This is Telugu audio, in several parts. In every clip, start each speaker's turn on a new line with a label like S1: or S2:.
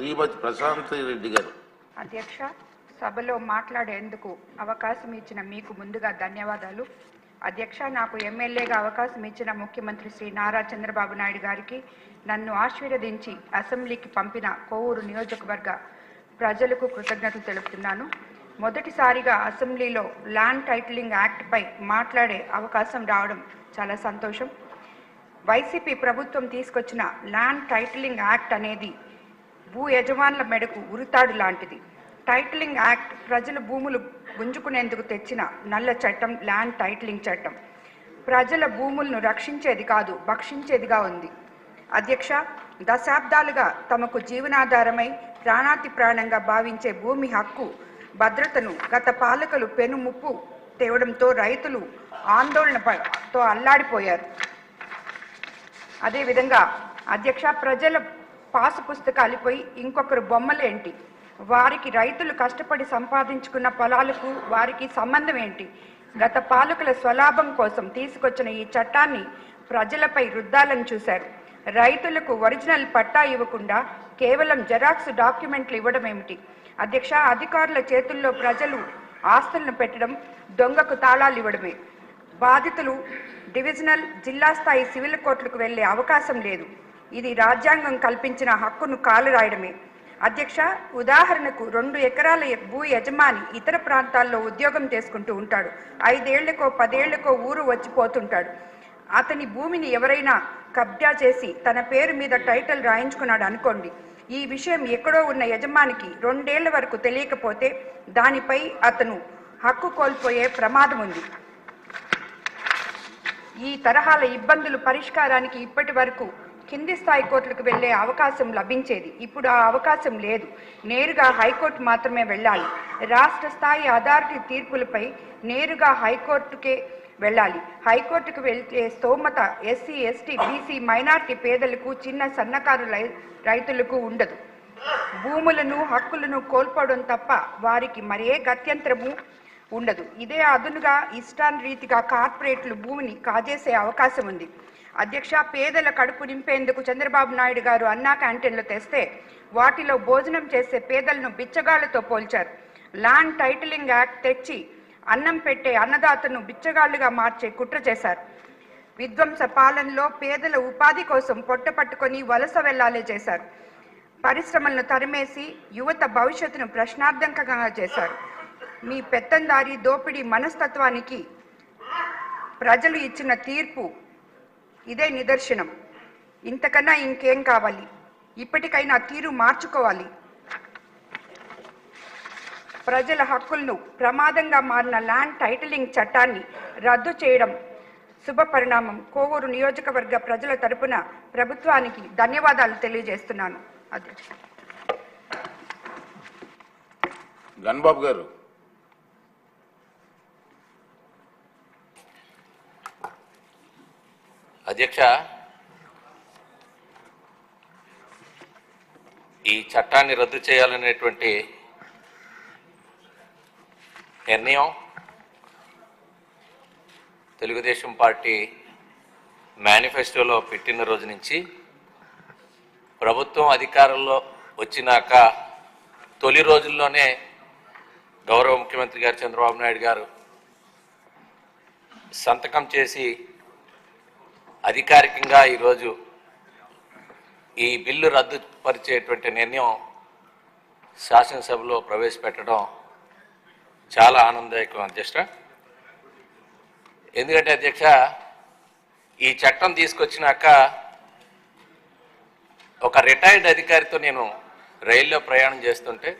S1: శ్రీమతి ప్రశాంతి రెడ్డి గారు.
S2: అధ్యక్ష సభలో మాట్లాడేందుకు అవకాశం ఇచ్చిన మీకు ముందుగా ధన్యవాదాలు. అధ్యక్ష నాకు ఎమ్మెల్యేగా అవకాశం ఇచ్చిన ముఖ్యమంత్రి శ్రీ నారా చంద్రబాబు నాయుడు గారికి నన్ను ఆశీర్వదించి అసెంబ్లీకి పంపిన కోవూరు నియోజకవర్గ ప్రజలకు కృతజ్ఞతలు తెలుపుతున్నాను. మొదటిసారిగా అసెంబ్లీలో ల్యాండ్ టైటిలింగ్ యాక్ట్పై మాట్లాడే అవకాశం రావడం చాలా సంతోషం. వైసీపీ ప్రభుత్వం తీసుకొచ్చిన ల్యాండ్ టైటిలింగ్ యాక్ట్ అనేది భూ యజమానుల మెడకు ఉరితాడు లాంటిది. టైటిలింగ్ యాక్ట్ ప్రజల భూములు గుంజుకునేందుకు తెచ్చిన నల్ల చట్టం ల్యాండ్ టైటిలింగ్ చట్టం. ప్రజల భూములను రక్షించేది కాదు భక్షించేదిగా ఉంది. అధ్యక్ష దశాబ్దాలుగా తమకు జీవనాధారమై ప్రాణాతి ప్రాణంగా భావించే భూమి హక్కు భద్రతను గత పాలకులు పెనుముప్పు తేవడంతో రైతులు ఆందోళనతో అల్లాడిపోయారు. అదేవిధంగా అధ్యక్ష ప్రజల పాసు పుస్తకాలపై ఇంకొకరు బొమ్మలేంటి? వారికి రైతులు కష్టపడి సంపాదించుకున్న పొలాలకు వారికి సంబంధం ఏంటి? గత పాలకుల స్వలాభం కోసం తీసుకొచ్చిన ఈ చట్టాన్ని ప్రజలపై రుద్దాలని చూశారు. రైతులకు ఒరిజినల్ పట్టా ఇవ్వకుండా కేవలం జెరాక్స్ డాక్యుమెంట్లు ఇవ్వడం ఏమిటి? అధ్యక్ష అధికారుల చేతుల్లో ప్రజలు ఆస్తులను పెట్టడం దొంగకు తాళాలు ఇవ్వడమే. బాధితులు డివిజనల్ జిల్లా స్థాయి సివిల్ కోర్టులకు వెళ్ళే అవకాశం లేదు. ఇది రాజ్యాంగం కల్పించిన హక్కును కాలురాయడమే. అధ్యక్ష ఉదాహరణకు రెండు ఎకరాల భూ యజమాని ఇతర ప్రాంతాల్లో ఉద్యోగం చేసుకుంటూ ఉంటాడు. ఐదేళ్ళకో పదేళ్ళకో ఊరు వచ్చిపోతుంటాడు. అతని భూమిని ఎవరైనా కబ్జా చేసి తన పేరు మీద టైటిల్ రాయించుకున్నాడు అనుకోండి. ఈ విషయం ఎక్కడో ఉన్న యజమానికి రెండేళ్ళ వరకు తెలియకపోతే దానిపై అతను హక్కు కోల్పోయే ప్రమాదం ఉంది. ఈ తరహాల ఇబ్బందులు పరిష్కారానికి ఇప్పటి వరకు కింది స్థాయి కోర్టులకు వెళ్ళే అవకాశం లభించేది. ఇప్పుడు ఆ అవకాశం లేదు. నేరుగా హైకోర్టు మాత్రమే వెళ్ళాలి. రాష్ట్ర స్థాయి అథారిటీ తీర్పులపై నేరుగా హైకోర్టుకే వెళ్ళాలి. హైకోర్టుకు వెళ్తే స్తోమత ఎస్సీ ఎస్టీ బీసీ మైనార్టీ పేదలకు చిన్న సన్నకారు రై- రైతులకు ఉండదు. భూములను హక్కులను కోల్పోవడం తప్ప వారికి మరే గత్యంతరము ఉండదు. ఇదే అదునుగా ఇష్టాన్ రీతిగా కార్పొరేట్లు భూమిని కాజేసే అవకాశం ఉంది. అధ్యక్ష పేదల కడుపు నింపేందుకు చంద్రబాబు నాయుడు గారు అన్నా క్యాంటీన్లు తెస్తే వాటిలో భోజనం చేసే పేదలను బిచ్చగాళ్ళతో పోల్చారు. ల్యాండ్ టైటిలింగ్ యాక్ట్ తెచ్చి అన్నం పెట్టే అన్నదాతను బిచ్చగాళ్ళుగా మార్చే కుట్ర చేశారు. విధ్వంస పాలనలో పేదల ఉపాధి కోసం పొట్ట పట్టుకొని వలస వెళ్ళాలే చేశారు. పరిశ్రమలను తరిమేసి యువత భవిష్యత్తును ప్రశ్నార్థకంగా చేశారు. మీ పెత్తందారి దోపిడీ మనస్తత్వానికి ప్రజలు ఇచ్చిన తీర్పు ఇదే నిదర్శనం. ఇంతకన్నా ఇంకేం కావాలి? ఇప్పటికైనా తీరు మార్చుకోవాలి. ప్రజల హక్కులను ప్రమాదంగా మారిన ల్యాండ్ టైటిలింగ్ చట్టాన్ని రద్దు చేయడం శుభ పరిణామం. కోవూరు నియోజకవర్గ ప్రజల తరపున ప్రభుత్వానికి ధన్యవాదాలు తెలియజేస్తున్నాను. అధ్యక్ష.
S1: గన్బాబు గారు.
S3: అధ్యక్ష ఈ చట్టాన్ని రద్దు చేయాలనేటువంటి నిర్ణయం తెలుగుదేశం పార్టీ మేనిఫెస్టోలో పెట్టిన రోజు నుంచి ప్రభుత్వం అధికారంలో వచ్చినాక తొలి రోజుల్లోనే గౌరవ ముఖ్యమంత్రి గారు చంద్రబాబు నాయుడు గారు సంతకం చేసి అధికారికంగా ఈరోజు ఈ బిల్లు రద్దు పరిచేటువంటి నిర్ణయం శాసనసభలో ప్రవేశపెట్టడం చాలా ఆనందదాయకం అధ్యక్ష. ఎందుకంటే అధ్యక్ష ఈ చట్టం తీసుకొచ్చినాక ఒక రిటైర్డ్ అధికారితో నేను రైల్లో ప్రయాణం చేస్తుంటే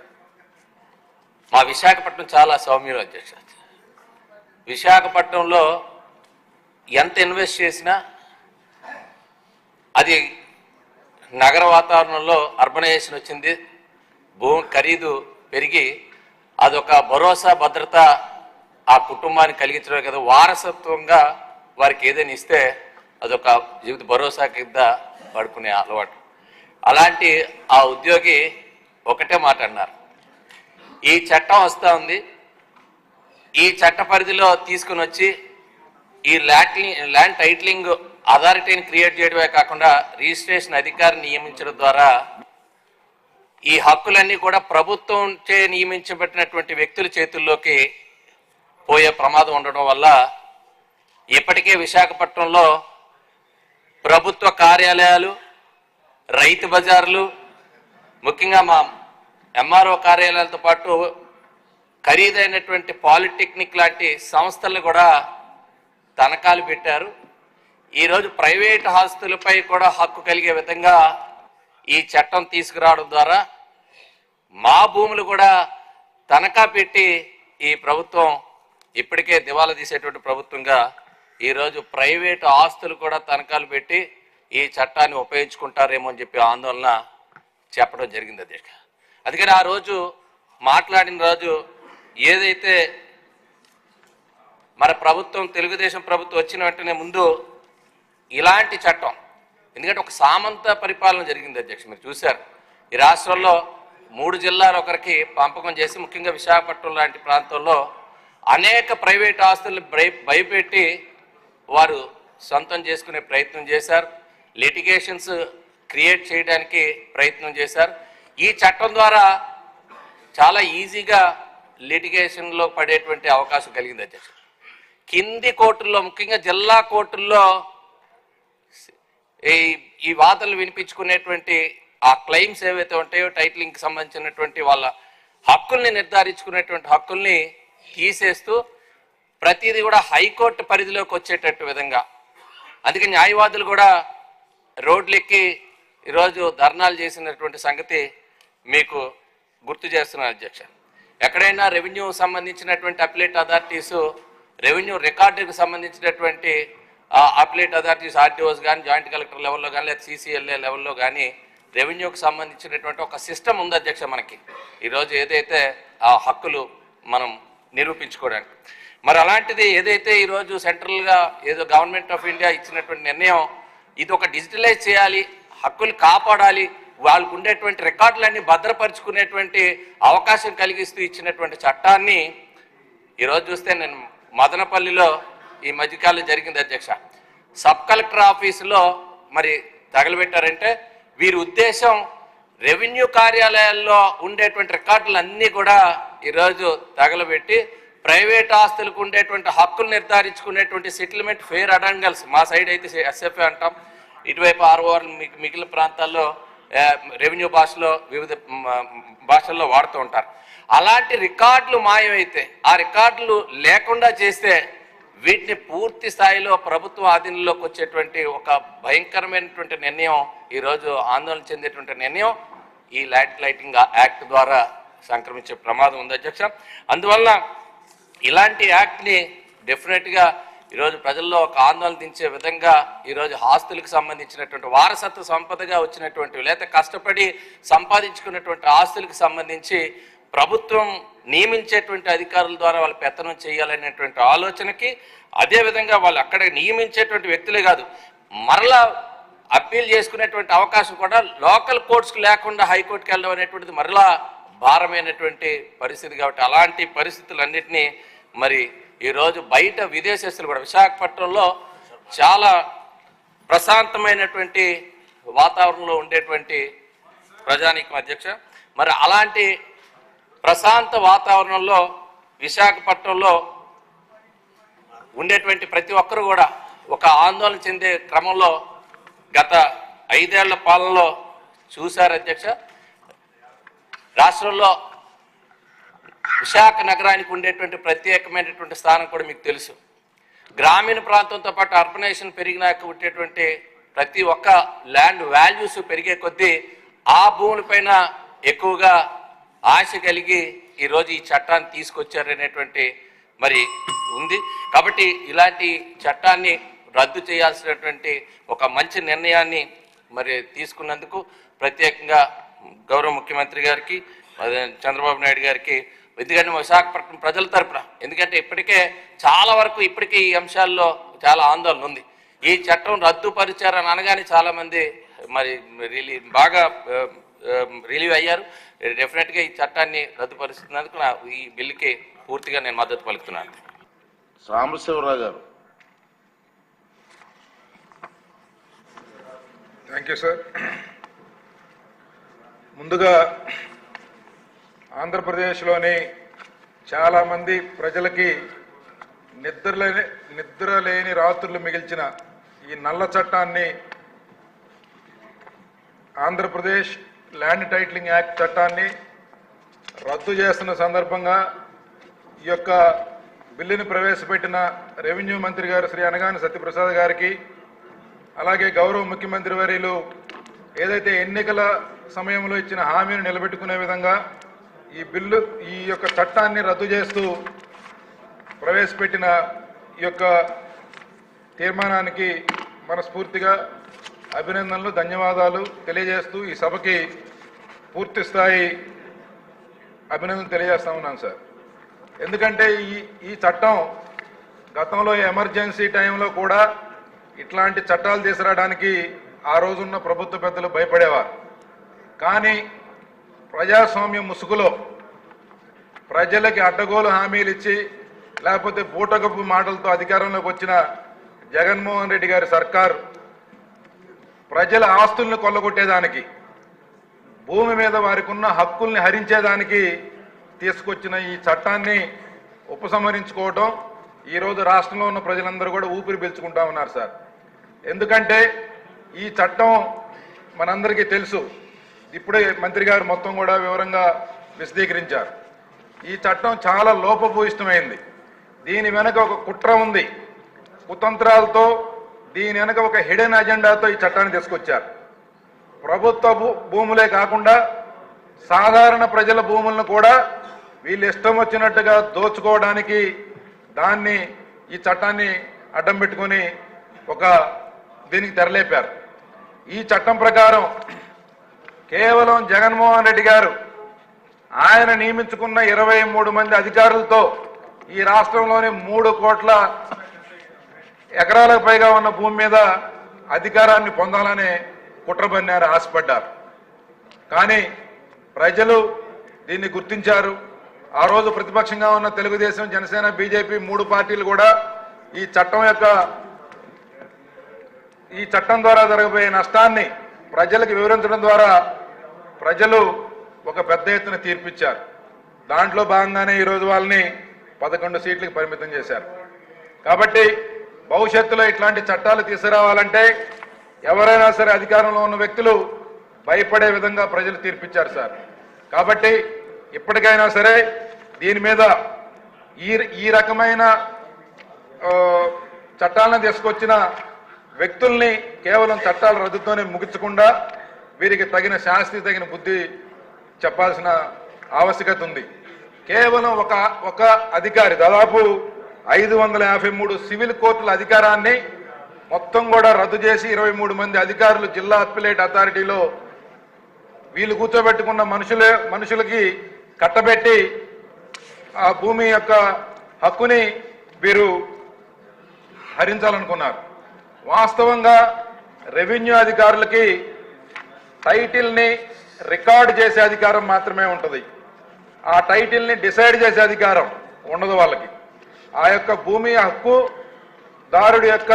S3: మా విశాఖపట్నం చాలా సౌమ్యులు అధ్యక్ష. విశాఖపట్నంలో ఎంత ఇన్వెస్ట్ చేసినా అది నగర వాతావరణంలో అర్బనైజేషన్ వచ్చింది. భూమి ఖరీదు పెరిగి అదొక భరోసా భద్రత ఆ కుటుంబానికి కలిగించడం కదా వారసత్వంగా వారికి ఏదైనా ఇస్తే అదొక జీవిత భరోసా కింద పడుకునే అలవాటు. అలాంటి ఆ ఉద్యోగి ఒకటే మాట అన్నారు. ఈ చట్టం వస్తూ ఉంది. ఈ చట్ట పరిధిలో తీసుకుని వచ్చి ఈ ల్యాండ్ ల్యాండ్ టైటిలింగ్ అథారిటీని క్రియేట్ చేయడమే కాకుండా రిజిస్ట్రేషన్ అధికారిని నియమించడం ద్వారా ఈ హక్కులన్నీ కూడా ప్రభుత్వం చే నియమించబడినటువంటి వ్యక్తుల చేతుల్లోకి పోయే ప్రమాదం ఉండడం వల్ల ఇప్పటికే విశాఖపట్నంలో ప్రభుత్వ కార్యాలయాలు రైతు బజార్లు ముఖ్యంగా మా ఎంఆర్ఓ కార్యాలయాలతో పాటు ఖరీదైనటువంటి పాలిటెక్నిక్ లాంటి సంస్థలు కూడా తనఖాలు పెట్టారు. ఈరోజు ప్రైవేట్ ఆస్తులపై కూడా హక్కు కలిగే విధంగా ఈ చట్టం తీసుకురావడం ద్వారా మా భూములు కూడా తనఖా పెట్టి ఈ ప్రభుత్వం ఇప్పటికే దివాలా తీసేటువంటి ప్రభుత్వంగా ఈరోజు ప్రైవేటు ఆస్తులు కూడా తనఖాలు పెట్టి ఈ చట్టాన్ని ఉపయోగించుకుంటారేమో అని చెప్పి ఆందోళన చెప్పడం జరిగింది అధ్యక్ష. అందుకని ఆ రోజు మాట్లాడిన రోజు ఏదైతే మన ప్రభుత్వం తెలుగుదేశం ప్రభుత్వం వచ్చిన వెంటనే ముందు ఇలాంటి చట్టం. ఎందుకంటే ఒక సామంత పరిపాలన జరిగింది అధ్యక్ష మీరు చూశారు. ఈ రాష్ట్రంలో మూడు జిల్లాలు ఒకరికి పంపకం చేసి ముఖ్యంగా విశాఖపట్నం లాంటి ప్రాంతంలో అనేక ప్రైవేట్ ఆస్తులు భయ- భయపెట్టి వారు సొంతం చేసుకునే ప్రయత్నం చేశారు. లిటిగేషన్స్ క్రియేట్ చేయడానికి ప్రయత్నం చేశారు. ఈ చట్టం ద్వారా చాలా ఈజీగా లిటిగేషన్లో పడేటువంటి అవకాశం కలిగింది అధ్యక్ష. కింది కోర్టుల్లో ముఖ్యంగా జిల్లా కోర్టుల్లో ఈ ఈ వాదనలు వినిపించుకునేటువంటి ఆ క్లెయిమ్స్ ఏవైతే ఉంటాయో టైటిలింగ్కి సంబంధించినటువంటి వాళ్ళ హక్కుల్ని నిర్ధారించుకునేటువంటి హక్కుల్ని తీసేస్తూ ప్రతిదీ కూడా హైకోర్టు పరిధిలోకి వచ్చేటట్టు విధంగా. అందుకే న్యాయవాదులు కూడా రోడ్లెక్కి ఈరోజు ధర్నాలు చేసినటువంటి సంగతి మీకు గుర్తు చేస్తున్నారు అధ్యక్ష. ఎక్కడైనా రెవెన్యూ సంబంధించినటువంటి అప్లేట్ అథారిటీసు రెవెన్యూ రికార్డుకు సంబంధించినటువంటి అప్లేట్ అథారిటీస్ ఆర్టీఓస్ కానీ జాయింట్ కలెక్టర్ లెవెల్లో కానీ లేదా సీసీఎల్ఏ లెవెల్లో కానీ రెవెన్యూకి సంబంధించినటువంటి ఒక సిస్టమ్ ఉంది అధ్యక్ష మనకి. ఈరోజు ఏదైతే ఆ హక్కులు మనం నిరూపించుకోవడానికి. మరి అలాంటిది ఏదైతే ఈరోజు సెంట్రల్గా ఏదో గవర్నమెంట్ ఆఫ్ ఇండియా ఇచ్చినటువంటి నిర్ణయం ఇది ఒక డిజిటలైజ్ చేయాలి హక్కులు కాపాడాలి వాళ్ళకు ఉండేటువంటి రికార్డులన్నీ భద్రపరుచుకునేటువంటి అవకాశం కలిగిస్తూ ఇచ్చినటువంటి చట్టాన్ని ఈరోజు చూస్తే నేను మదనపల్లిలో ఈ మధ్యకాలం జరిగింది అధ్యక్ష. సబ్ కలెక్టర్ ఆఫీసులో మరి తగలబెట్టారంటే వీరి ఉద్దేశం రెవెన్యూ కార్యాలయాల్లో ఉండేటువంటి రికార్డులు అన్నీ కూడా ఈరోజు తగలబెట్టి ప్రైవేట్ ఆస్తులకు ఉండేటువంటి హక్కులు నిర్ధారించుకునేటువంటి సెటిల్మెంట్ ఫేర్ అడంగల్స్ మా సైడ్ అయితే ఎస్ఎఫ్ఏ అంటాం. ఇటువైపు ఆర్ఓఆర్ మిగిలిన ప్రాంతాల్లో రెవెన్యూ భాషలో వివిధ భాషల్లో వాడుతూ ఉంటారు. అలాంటి రికార్డులు మాయమైతే ఆ రికార్డులు లేకుండా చేస్తే వీటిని పూర్తి స్థాయిలో ప్రభుత్వ ఆధీనంలోకి వచ్చేటువంటి ఒక భయంకరమైనటువంటి నిర్ణయం ఈరోజు ఆందోళన చెందేటువంటి నిర్ణయం ఈ లైట్ లైటింగ్ యాక్ట్ ద్వారా సంక్రమించే ప్రమాదం ఉంది అధ్యక్ష. అందువల్ల ఇలాంటి యాక్ట్ని డెఫినెట్గా ఈరోజు ప్రజల్లో ఒక ఆందోళన దించే విధంగా ఈరోజు ఆస్తులకు సంబంధించినటువంటి వారసత్వ సంపదగా వచ్చినటువంటి లేదా కష్టపడి సంపాదించుకున్నటువంటి ఆస్తులకు సంబంధించి ప్రభుత్వం నియమించేటువంటి అధికారుల ద్వారా వాళ్ళు పెత్తనం చేయాలనేటువంటి ఆలోచనకి అదేవిధంగా వాళ్ళు అక్కడ నియమించేటువంటి వ్యక్తులే కాదు మరలా అప్పీల్ చేసుకునేటువంటి అవకాశం కూడా లోకల్ కోర్ట్స్కి లేకుండా హైకోర్టుకి వెళ్ళడం అనేటువంటిది మరలా భారమైనటువంటి పరిస్థితి కాబట్టి అలాంటి పరిస్థితులన్నింటినీ మరి ఈరోజు బయట విదేశస్తులు కూడా విశాఖపట్నంలో చాలా ప్రశాంతమైనటువంటి వాతావరణంలో ఉండేటువంటి ప్రజానీకం అధ్యక్ష. మరి అలాంటి ప్రశాంత వాతావరణంలో విశాఖపట్నంలో ఉండేటువంటి ప్రతి ఒక్కరు కూడా ఒక ఆందోళన చెందే క్రమంలో గత ఐదేళ్ళ పాలనలో చూశారు అధ్యక్ష. రాష్ట్రంలో విశాఖ నగరానికి ఉండేటువంటి ప్రత్యేకమైనటువంటి స్థానం కూడా మీకు తెలుసు. గ్రామీణ ప్రాంతంతో పాటు అర్బనైజేషన్ పెరిగినాక ఉండేటువంటి ప్రతి ఒక్క ల్యాండ్ వాల్యూస్ పెరిగే కొద్దీ ఆ భూములపైన ఎక్కువగా ఆశ కలిగి ఈరోజు ఈ చట్టాన్ని తీసుకొచ్చారనేటువంటి మరి ఉంది. కాబట్టి ఇలాంటి చట్టాన్ని రద్దు చేయాల్సినటువంటి ఒక మంచి నిర్ణయాన్ని మరి తీసుకున్నందుకు ప్రత్యేకంగా గౌరవ ముఖ్యమంత్రి గారికి చంద్రబాబు నాయుడు గారికి ఎందుకంటే విశాఖపట్నం ప్రజల తరపున ఎందుకంటే ఇప్పటికే చాలా వరకు ఇప్పటికే ఈ అంశాల్లో చాలా ఆందోళన ఉంది. ఈ చట్టం రద్దుపరిచారని అనగానే చాలామంది మరి రిలీ బాగా రిలీవ్ అయ్యారు. డెఫినెట్గా ఈ చట్టాన్ని రద్దుపరుస్తున్నందుకు నా ఈ బిల్లుకి పూర్తిగా నేను మద్దతు పలుకుతున్నాను.
S1: సాంబశివరావు గారు.
S4: థ్యాంక్ యూ సార్ ముందుగా ఆంధ్రప్రదేశ్లోని చాలామంది ప్రజలకి నిద్రలేని నిద్ర లేని రాత్రులు మిగిల్చిన ఈ నల్ల చట్టాన్ని ఆంధ్రప్రదేశ్ ల్యాండ్ టైటిలింగ్ యాక్ట్ చట్టాన్ని రద్దు చేస్తున్న సందర్భంగా ఈ యొక్క బిల్లుని ప్రవేశపెట్టిన రెవెన్యూ మంత్రి గారు శ్రీ అనగాని సత్యప్రసాద్ గారికి అలాగే గౌరవ ముఖ్యమంత్రి వర్యులు ఏదైతే ఎన్నికల సమయంలో ఇచ్చిన హామీని నిలబెట్టుకునే విధంగా ఈ బిల్లు ఈ యొక్క చట్టాన్ని రద్దు చేస్తూ ప్రవేశపెట్టిన ఈ యొక్క తీర్మానానికి మనస్ఫూర్తిగా అభినందనలు ధన్యవాదాలు తెలియజేస్తూ ఈ సభకి పూర్తి స్థాయి అభినందనలు తెలియజేస్తా ఉన్నాను సార్. ఎందుకంటే ఈ ఈ చట్టం గతంలో ఎమర్జెన్సీ టైంలో కూడా ఇట్లాంటి చట్టాలు తీసుకురావడానికి ఆ రోజున్న ప్రభుత్వ పెద్దలు భయపడేవారు. కానీ ప్రజాస్వామ్య ముసుగులో ప్రజలకి అడ్డగోలు హామీలు ఇచ్చి లేకపోతే బూటకపు మాటలతో అధికారంలోకి వచ్చిన జగన్మోహన్ రెడ్డి గారి సర్కార్ ప్రజల ఆస్తుల్ని కొల్లగొట్టేదానికి భూమి మీద వారికి ఉన్న హక్కుల్ని హరించేదానికి తీసుకొచ్చిన ఈ చట్టాన్ని ఉపసంహరించుకోవటం ఈరోజు రాష్ట్రంలో ఉన్న ప్రజలందరూ కూడా ఊపిరి పీల్చుకుంటా ఉన్నారు సార్. ఎందుకంటే ఈ చట్టం మనందరికీ తెలుసు. ఇప్పుడే మంత్రి గారు మొత్తం కూడా వివరంగా విశదీకరించారు. ఈ చట్టం చాలా లోపభూయిష్టమైంది. దీని వెనక ఒక కుట్ర ఉంది. కుతంత్రాలతో దీని వెనక ఒక హిడెన్ అజెండాతో ఈ చట్టాన్ని తీసుకొచ్చారు. ప్రభుత్వ భూ- భూములే కాకుండా సాధారణ ప్రజల భూములను కూడా వీళ్ళు ఇష్టం వచ్చినట్టుగా దోచుకోవడానికి దాన్ని ఈ చట్టాన్ని అడ్డం పెట్టుకొని ఒక దీనికి తెరలేపారు. ఈ చట్టం ప్రకారం కేవలం జగన్మోహన్ రెడ్డి గారు ఆయన నియమించుకున్న ఇరవై మూడు మంది అధికారులతో ఈ రాష్ట్రంలోని మూడు కోట్ల ఎకరాలకు పైగా ఉన్న భూమి మీద అధికారాన్ని పొందాలని కుట్రబన్నారు ఆశపడ్డారు. కానీ ప్రజలు దీన్ని గుర్తించారు. ఆ రోజు ప్రతిపక్షంగా ఉన్న తెలుగుదేశం జనసేన బీజేపీ మూడు పార్టీలు కూడా ఈ చట్టం యొక్క ఈ చట్టం ద్వారా జరగబోయే నష్టాన్ని ప్రజలకు వివరించడం ద్వారా ప్రజలు ఒక పెద్ద ఎత్తున తీర్పిచ్చారు. దాంట్లో భాగంగానే ఈరోజు వాళ్ళని పదకొండు సీట్లకు పరిమితం చేశారు. కాబట్టి భవిష్యత్తులో ఇట్లాంటి చట్టాలు తీసుకురావాలంటే ఎవరైనా సరే అధికారంలో ఉన్న వ్యక్తులు భయపడే విధంగా ప్రజలు తీర్పిచ్చారు సార్. కాబట్టి ఇప్పటికైనా సరే దీని మీద ఈ ఈ రకమైన చట్టాలను తీసుకొచ్చిన వ్యక్తుల్ని కేవలం చట్టాల రద్దుతోనే ముగించకుండా వీరికి తగిన శాస్తి తగిన బుద్ధి చెప్పాల్సిన ఆవశ్యకత ఉంది. కేవలం ఒక ఒక అధికారి దాదాపు ఐదు వందల యాభై మూడు సివిల్ కోర్టుల అధికారాన్ని మొత్తం కూడా రద్దు చేసి ఇరవై మూడు మంది అధికారులు జిల్లా అప్పిలేట్ అథారిటీలో వీళ్ళు కూర్చోబెట్టుకున్న మనుషులే మనుషులకి కట్టబెట్టి ఆ భూమి యొక్క హక్కుని వీరు హరించాలనుకున్నారు. వాస్తవంగా రెవెన్యూ అధికారులకి టైటిల్ని రికార్డు చేసే అధికారం మాత్రమే ఉంటుంది. ఆ టైటిల్ని డిసైడ్ చేసే అధికారం ఉండదు వాళ్ళకి. ఆ యొక్క భూమి హక్కు దారుడి యొక్క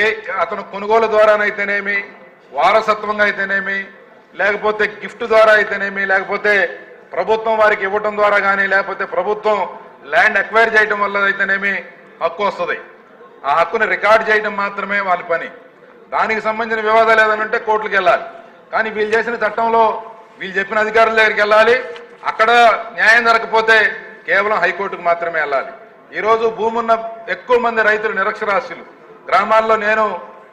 S4: ఏ అతను కొనుగోలు ద్వారానైతేనేమి వారసత్వంగా అయితేనేమి లేకపోతే గిఫ్ట్ ద్వారా అయితేనేమి లేకపోతే ప్రభుత్వం వారికి ఇవ్వటం ద్వారా కానీ లేకపోతే ప్రభుత్వం ల్యాండ్ అక్వైర్ చేయటం వల్ల అయితేనేమి హక్కు వస్తుంది. ఆ హక్కుని రికార్డ్ చేయడం మాత్రమే వాళ్ళ పని. దానికి సంబంధించిన వివాదాలు ఏదైనా ఉంటే కోర్టులకు వెళ్ళాలి. కానీ వీళ్ళు చేసిన చట్టంలో వీళ్ళు చెప్పిన అధికారుల దగ్గరికి వెళ్ళాలి. అక్కడ న్యాయం జరగకపోతే కేవలం హైకోర్టుకు మాత్రమే వెళ్ళాలి. ఈరోజు భూమున్న ఎక్కువ మంది రైతులు నిరక్షరాస్యులు. గ్రామాల్లో నేను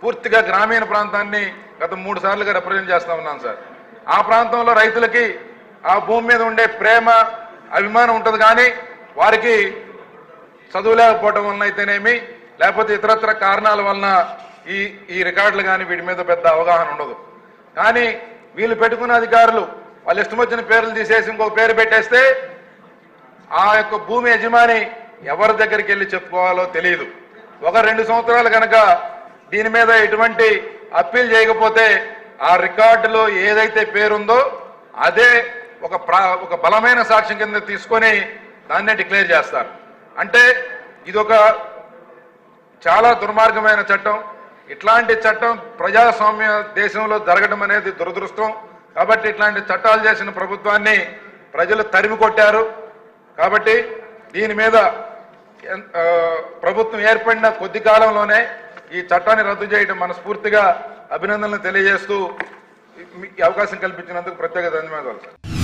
S4: పూర్తిగా గ్రామీణ ప్రాంతాన్ని గత మూడు సార్లుగా రిప్రజెంట్ చేస్తా ఉన్నాను సార్. ఆ ప్రాంతంలో రైతులకి ఆ భూమి మీద ఉండే ప్రేమ అభిమానం ఉంటుంది కానీ వారికి చదువు లేకపోవడం వలన అయితేనేమి లేకపోతే ఇతరత్ర కారణాల వలన ఈ ఈ రికార్డులు కానీ వీటి మీద పెద్ద అవగాహన ఉండదు. కానీ వీళ్ళు పెట్టుకున్న అధికారులు వాళ్ళు ఇష్టం వచ్చిన పేర్లు తీసేసి ఇంకొక పేరు పెట్టేస్తే ఆ యొక్క భూమి యజమాని ఎవరి దగ్గరికి వెళ్ళి చెప్పుకోవాలో తెలియదు ఒక రెండు సంవత్సరాలు కనుక దీని మీద ఎటువంటి అప్పీల్ చేయకపోతే ఆ రికార్డులో ఏదైతే పేరుందో అదే ఒక ప్రా ఒక బలమైన సాక్ష్యం కింద తీసుకొని దాన్నే డిక్లేర్ చేస్తారు. అంటే ఇదొక చాలా దుర్మార్గమైన చట్టం. ఇట్లాంటి చట్టం ప్రజాస్వామ్య దేశంలో జరగడం అనేది దురదృష్టం. కాబట్టి ఇట్లాంటి చట్టాలు చేసిన ప్రభుత్వాన్ని ప్రజలు తరిమి కొట్టారు కాబట్టి దీని మీద ప్రభుత్వం ఏర్పడిన కొద్ది కాలంలోనే ఈ చట్టాన్ని రద్దు చేయడం మనస్ఫూర్తిగా అభినందనలు తెలియజేస్తూ అవకాశం కల్పించినందుకు ప్రత్యేక ధన్యవాదాలు సార్.